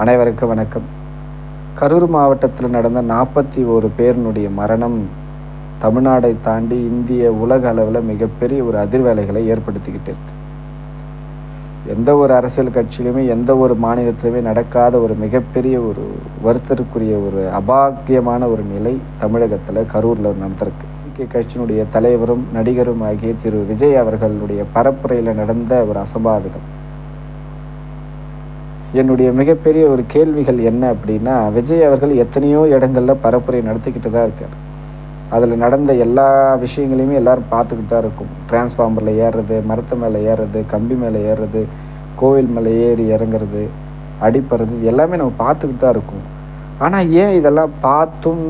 அனைவருக்கும் வணக்கம். கரூர் மாவட்டத்தில் நடந்த நாற்பத்தி ஒரு பேரினுடைய மரணம் தமிழ்நாடை தாண்டி இந்திய உலக அளவில் மிகப்பெரிய ஒரு அதிர்வேலைகளை ஏற்படுத்திக்கிட்டு இருக்கு. எந்த ஒரு அரசியல் கட்சியிலுமே எந்த ஒரு மாநிலத்திலுமே நடக்காத ஒரு மிகப்பெரிய ஒரு வருத்தருக்குரிய ஒரு அபாக்கியமான ஒரு நிலை தமிழகத்தில் கரூரில் நடந்திருக்கு. முக்கிய கட்சியினுடைய தலைவரும் நடிகரும் ஆகிய திரு விஜய் அவர்களுடைய பரப்புரையில் நடந்த ஒரு அசம்பாவிதம். என்னுடைய மிகப்பெரிய ஒரு கேள்விகள் என்ன அப்படின்னா விஜய் அவர்கள் எத்தனையோ இடங்களில் பரப்புரை நடத்திக்கிட்டு தான் இருக்கார். அதில் நடந்த எல்லா விஷயங்களையுமே எல்லாரும் பார்த்துக்கிட்டு தான் இருக்கும். டிரான்ஸ்ஃபார்மரில் ஏறுறது மரத்து மேலே ஏறுறது கம்பி மேலே ஏறுறது கோவில் மேலே ஏறி இறங்குறது அடிப்படுறது இது எல்லாமே நம்ம பார்த்துக்கிட்டு தான் இருக்கும். ஆனால் ஏன் இதெல்லாம் பார்த்தும்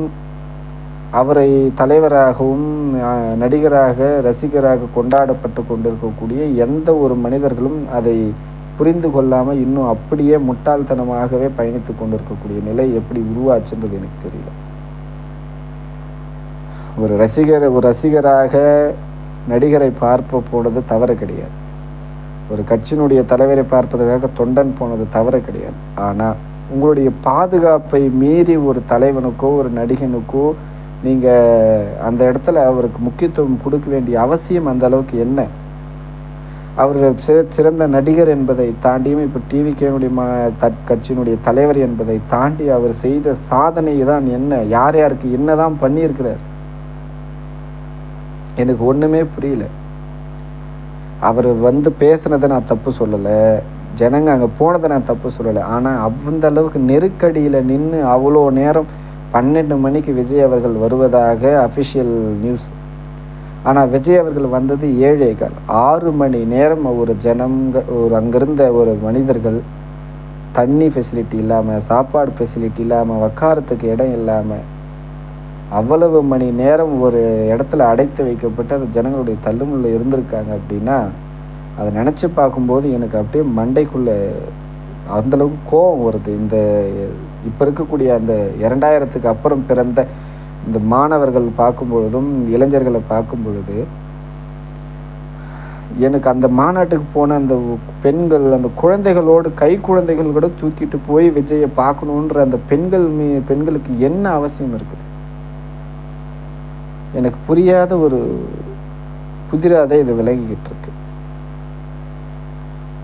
அவரை தலைவராகவும் நடிகராக ரசிகராக கொண்டாடப்பட்டு கொண்டிருக்கக்கூடிய எந்த ஒரு மனிதர்களும் அதை புரிந்து கொள்ளாமல் இன்னும் அப்படியே முட்டாள்தனமாகவே பயணித்து கொண்டிருக்கக்கூடிய நிலை எப்படி உருவாச்சுன்றது எனக்கு தெரியல. ஒரு ரசிகர் ஒரு ரசிகராக நடிகரை பார்ப்ப போனது தவறு கிடையாது. ஒரு கட்சியினுடைய தலைவரை பார்ப்பதற்காக தொண்டன் போனது தவறு கிடையாது. ஆனால் உங்களுடைய பாதுகாப்பை மீறி ஒரு தலைவனுக்கோ ஒரு நடிகனுக்கோ நீங்கள் அந்த இடத்துல அவருக்கு முக்கியத்துவம் கொடுக்க வேண்டிய அவசியம் அந்த அளவுக்கு என்ன? அவர் சிற சிறந்த நடிகர் என்பதை தாண்டியும் இப்போ டிவிகேனுடைய மா தட் கட்சியினுடைய தலைவர் என்பதை தாண்டி அவர் செய்த சாதனை தான் என்ன? யார் யாருக்கு என்னதான் பண்ணியிருக்கிறார்? எனக்கு ஒன்றுமே புரியல. அவர் வந்து பேசுனதை நான் தப்பு சொல்லலை. ஜனங்க அங்கே போனதை நான் தப்பு சொல்லலை. ஆனால் அந்த அளவுக்கு நெருக்கடியில் நின்று அவ்வளோ நேரம் பன்னெண்டு மணிக்கு விஜய் அவர்கள் வருவதாக அஃபிஷியல் நியூஸ் ஆனால் விஜய் அவர்கள் வந்தது ஏழே கால் ஆறு மணி நேரம் ஒரு ஜனங்க ஒரு அங்கிருந்த ஒரு மனிதர்கள் தண்ணி ஃபெசிலிட்டி இல்லாமல் சாப்பாடு ஃபெசிலிட்டி இல்லாமல் உக்காரத்துக்கு இடம் இல்லாமல் அவ்வளவு மணி நேரம் ஒரு இடத்துல அடைத்து வைக்கப்பட்டு அந்த ஜனங்களுடைய தள்ளுமுள்ள இருந்திருக்காங்க அப்படின்னா அதை நினச்சி பார்க்கும்போது எனக்கு அப்படியே மண்டைக்குள்ளே அந்தளவுக்கு கோபம் வருது. இந்த இப்போ இருக்கக்கூடிய அந்த இரண்டாயிரத்துக்கு அப்புறம் பிறந்த இந்த மாணவர்கள் பார்க்கும் பொழுதும் இளைஞர்களை பார்க்கும் பொழுது எனக்கு அந்த மாநாட்டுக்கு போன அந்த பெண்கள் அந்த குழந்தைகளோடு கை குழந்தைகள் கூட தூக்கிட்டு போய் விஜயை பார்க்கணுன்ற அந்த பெண்கள் மீ பெண்களுக்கு என்ன அவசியம் இருக்குது? எனக்கு புரியாத ஒரு புதிராதை இது விளங்கிக்கிட்டு இருக்கு.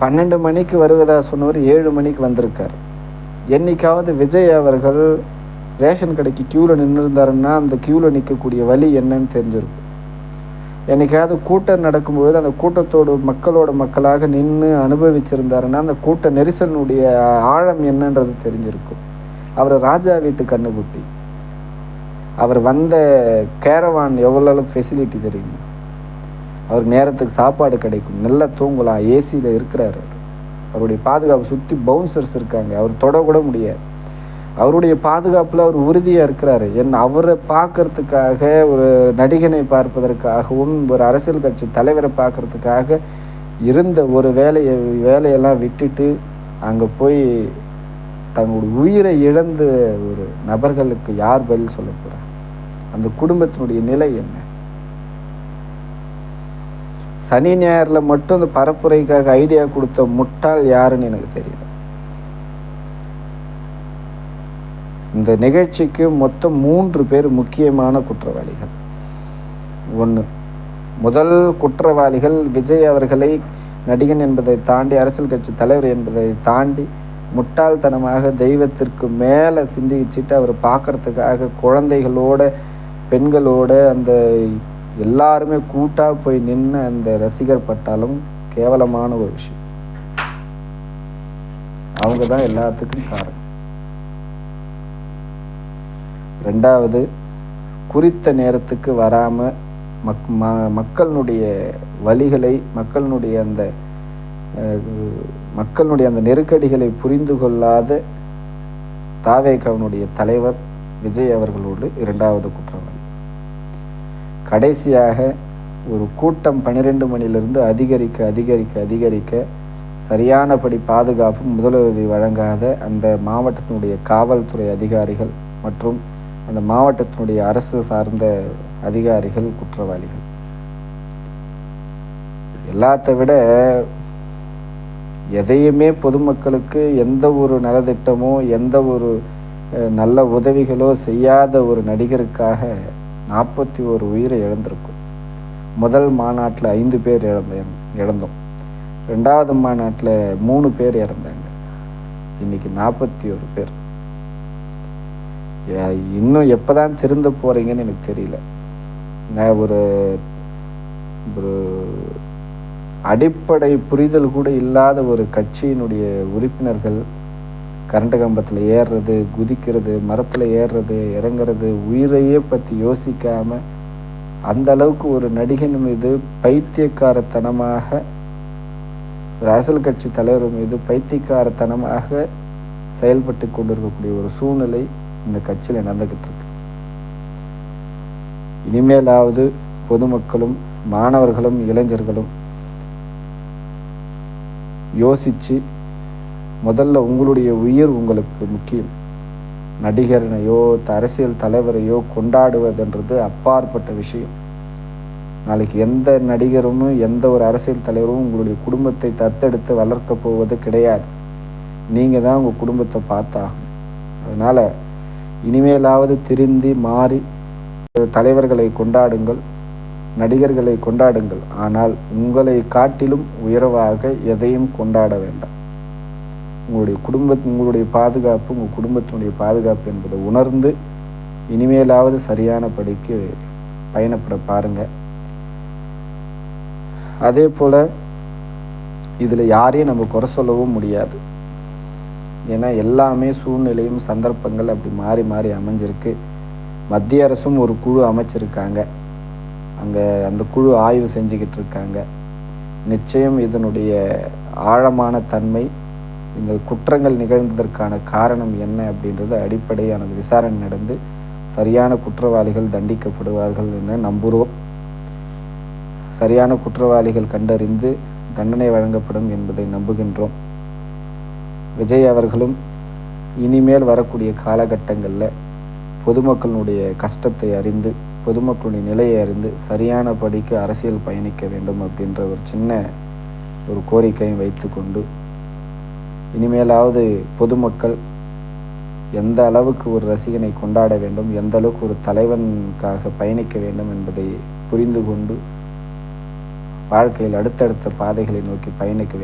பன்னெண்டு மணிக்கு வருவதா சொன்னவர் ஏழு மணிக்கு வந்திருக்கார். என்னைக்காவது விஜய் அவர்கள் ரேஷன் கடைக்கு க்யூவில் நின்றுருந்தாருன்னா அந்த க்யூவில் நிற்கக்கூடிய வழி என்னன்னு தெரிஞ்சிருக்கும். என்னைக்காவது கூட்டம் நடக்கும்பொழுது அந்த கூட்டத்தோடு மக்களோட மக்களாக நின்று அனுபவிச்சிருந்தாருன்னா அந்த கூட்ட நெரிசலினுடைய ஆழம் என்னன்றது தெரிஞ்சிருக்கும். அவர் ராஜா வீட்டு கண்ணுக்குட்டி அவர் வந்த கேரவான் எவ்வளோ ஃபெசிலிட்டி தெரியுமா? அவருக்கு நேரத்துக்கு சாப்பாடு கிடைக்கும். நல்லா தூங்கலாம். ஏசியில் இருக்கிறார் அவர். அவருடைய பாதுகாப்பு சுற்றி பவுன்சர்ஸ் இருக்காங்க. அவர் தொடக்கூட முடியாது. அவருடைய பாதுகாப்பில் அவர் உறுதியாக இருக்கிறாரு. என் அவரை பார்க்கறதுக்காக ஒரு நடிகனை பார்ப்பதற்காகவும் ஒரு அரசியல் கட்சி தலைவரை பார்க்கறதுக்காக இருந்த ஒரு வேலையை வேலையெல்லாம் விட்டுட்டு அங்கே போய் தன்னுடைய உயிரை இழந்த ஒரு நபர்களுக்கு யார் பதில் சொல்ல போகிறா அந்த குடும்பத்தினுடைய நிலை என்ன? சனி ஞாயிறில் மட்டும் இந்த பரப்புரைக்காக ஐடியா கொடுத்த முட்டாள் யாருன்னு எனக்கு தெரியல. இந்த நிகழ்ச்சிக்கு மொத்தம் மூன்று பேர் முக்கியமான குற்றவாளிகள். ஒன்று முதல் குற்றவாளிகள் விஜய் அவர்களை நடிகன் என்பதை தாண்டி அரசியல் கட்சி தலைவர் என்பதை தாண்டி முட்டாள்தனமாக தெய்வத்திற்கு மேலே சிந்திச்சுட்டு அவர் பார்க்கறதுக்காக குழந்தைகளோட பெண்களோட அந்த எல்லாருமே கூட்டாக போய் நின்று அந்த ரசிகர் பட்டாலும் கேவலமான ஒரு விஷயம். அவங்க தான் எல்லாத்துக்கும் காரணம். ரெண்டாவது குறித்த நேரத்துக்கு வராமல் மக் ம மக்களினுடைய வழிகளை மக்களினுடைய அந்த மக்களுடைய அந்த நெருக்கடிகளை புரிந்து கொள்ளாத தாவேகவனுடைய தலைவர் விஜய் அவர்களோடு இரண்டாவது குற்றவாளி. கடைசியாக ஒரு கூட்டம் பன்னிரெண்டு மணிலிருந்து அதிகரிக்க அதிகரிக்க அதிகரிக்க சரியானபடி பாதுகாப்பு முதலுதவி வழங்காத அந்த மாவட்டத்தினுடைய காவல்துறை அதிகாரிகள் மற்றும் அந்த மாவட்டத்தினுடைய அரசு சார்ந்த அதிகாரிகள் குற்றவாளிகள். எல்லாத்தை விட எதையுமே பொதுமக்களுக்கு எந்த ஒரு நலத்திட்டமோ எந்த ஒரு நல்ல உதவிகளோ செய்யாத ஒரு நடிகருக்காக நாற்பத்தி ஒரு உயிரை இழந்திருக்கும். முதல் மாநாட்டில் ஐந்து பேர் இழந்த இழந்தோம் ரெண்டாவது மாநாட்டில் மூணு பேர் இறந்தாங்க. இன்னைக்கு நாற்பத்தி ஒரு பேர். இன்னும் எப்போ தான் திருந்த போகிறீங்கன்னு எனக்கு தெரியல. நான் ஒரு ஒரு அடிப்படை புரிதல் கூட இல்லாத ஒரு கட்சியினுடைய உறுப்பினர்கள் கரண்ட் கம்பத்தில் ஏறுறது குதிக்கிறது மரத்தில் ஏறுறது இறங்குறது உயிரையே பற்றி யோசிக்காமல் அந்த அளவுக்கு ஒரு நடிகன் மீது பைத்தியக்காரத்தனமாக ஒரு அரசியல் கட்சி தலைவர் மீது பைத்தியக்காரத்தனமாக செயல்பட்டு கொண்டிருக்கக்கூடிய ஒரு சூழ்நிலை இந்த கட்சியில் நடந்துக்கிட்டு இருக்கு இனிமேலாவது பொதுமக்களும் மாணவர்களும் இளைஞர்களும் யோசிச்சு முதல்ல உங்களுடைய உயிர் உங்களுக்கு முக்கியம். நடிகரனையோ அரசியல் தலைவரையோ கொண்டாடுவதுன்றது அப்பாற்பட்ட விஷயம். நாளைக்கு எந்த நடிகரும் எந்த ஒரு அரசியல் தலைவரும் உங்களுடைய குடும்பத்தை தத்தெடுத்து வளர்க்க போவது கிடையாது. நீங்கள் தான் உங்கள் குடும்பத்தை பார்த்தாகும் அதனால் இனிமேலாவது திருந்தி மாறி தலைவர்களை கொண்டாடுங்கள் நடிகர்களை கொண்டாடுங்கள். ஆனால் உங்களை காட்டிலும் உயர்வாக எதையும் கொண்டாட வேண்டாம். உங்களுடைய குடும்ப உங்களுடைய பாதுகாப்பு உங்கள் குடும்பத்தினுடைய பாதுகாப்பு என்பதை உணர்ந்து இனிமேலாவது சரியான படிக்கு பயணப்பட பாருங்கள் அதே போல் இதில் யாரையும் நம்ம குறை சொல்லவும் முடியாது. ஏன்னா எல்லாமே சூழ்நிலையும் சந்தர்ப்பங்கள் அப்படி மாறி மாறி அமைஞ்சிருக்கு. மத்திய அரசும் ஒரு குழு அமைச்சிருக்காங்க. அங்கே அந்த குழு ஆய்வு செஞ்சுக்கிட்டு இருக்காங்க. நிச்சயம் இதனுடைய ஆழமான தன்மை இந்த குற்றங்கள் நிகழ்ந்ததற்கான காரணம் என்ன அப்படின்றது அடிப்படையானது விசாரணை நடந்து சரியான குற்றவாளிகள் தண்டிக்கப்படுவார்கள் என நம்புகிறோம் சரியான குற்றவாளிகள் கண்டறிந்து தண்டனை வழங்கப்படும் என்பதை நம்புகின்றோம். விஜய் அவர்களும் இனிமேல் வரக்கூடிய காலகட்டங்களில் பொதுமக்களுடைய கஷ்டத்தை அறிந்து பொதுமக்களுடைய நிலையை அறிந்து சரியான படிக்கு அரசியல் பயணிக்க வேண்டும் அப்படின்ற ஒரு சின்ன ஒரு கோரிக்கையும் வைத்துக்கொண்டு இனிமேலாவது பொதுமக்கள் எந்த அளவுக்கு ஒரு ரசிகனை கொண்டாட வேண்டும் எந்த அளவுக்கு ஒரு தலைவனுக்காக பயணிக்க வேண்டும் என்பதை புரிந்து கொண்டு வாழ்க்கையில் அடுத்தடுத்த பாதைகளை நோக்கி பயணிக்க வேண்டும்.